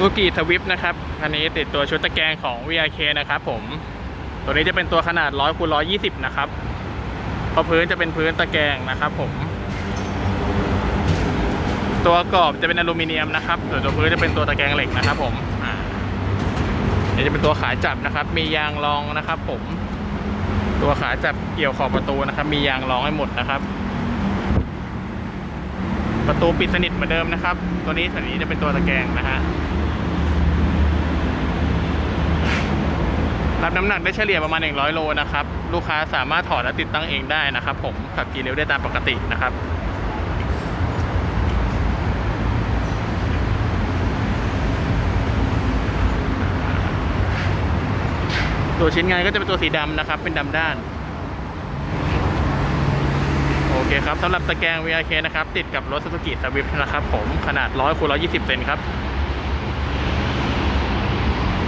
Suzuki Swift นะครับคันนี้ติดตัวชุดตะแกรงของ VRK นะครับผม ตัวนี้จะเป็นตัวขนาด 100คูณ120 นะครับพราะพื้นจะเป็นพื้นตะแกรงนะครับผม ตัวกรอบจะเป็นอลูมิเนียมนะครับส่วนตัวพื้นจะเป็นตัวตะแกรงเหล็กนะครับ ผมอจะเป็นตัวขาจับนะครับ มียางรองนะครับ ผม ตัวขาจับเกี่ยวขอบประตูนะครับ มียางรองให้หมดนะครับประตูปิดสนิทเหมือนเดิมนะครับ ตัวนี้ส่วนนี้จะเป็นตัวตะแกรงนะฮะ รับน้ำหนักได้เฉลี่ยประมาณ 100 โลนะครับ ลูกค้าสามารถถอดและติดตั้งเองได้นะครับ ผมขับขี่เร็วได้ตามปกตินะครับตัวชิ้นงานก็จะเป็นตัวสีดำนะครับ เป็นดำด้าน โอเคครับสำหรับตะแกรง VRK นะครับ ติดกับรถ Suzuki Swift นะครับผมขนาด 100คูณ120 เซนครับ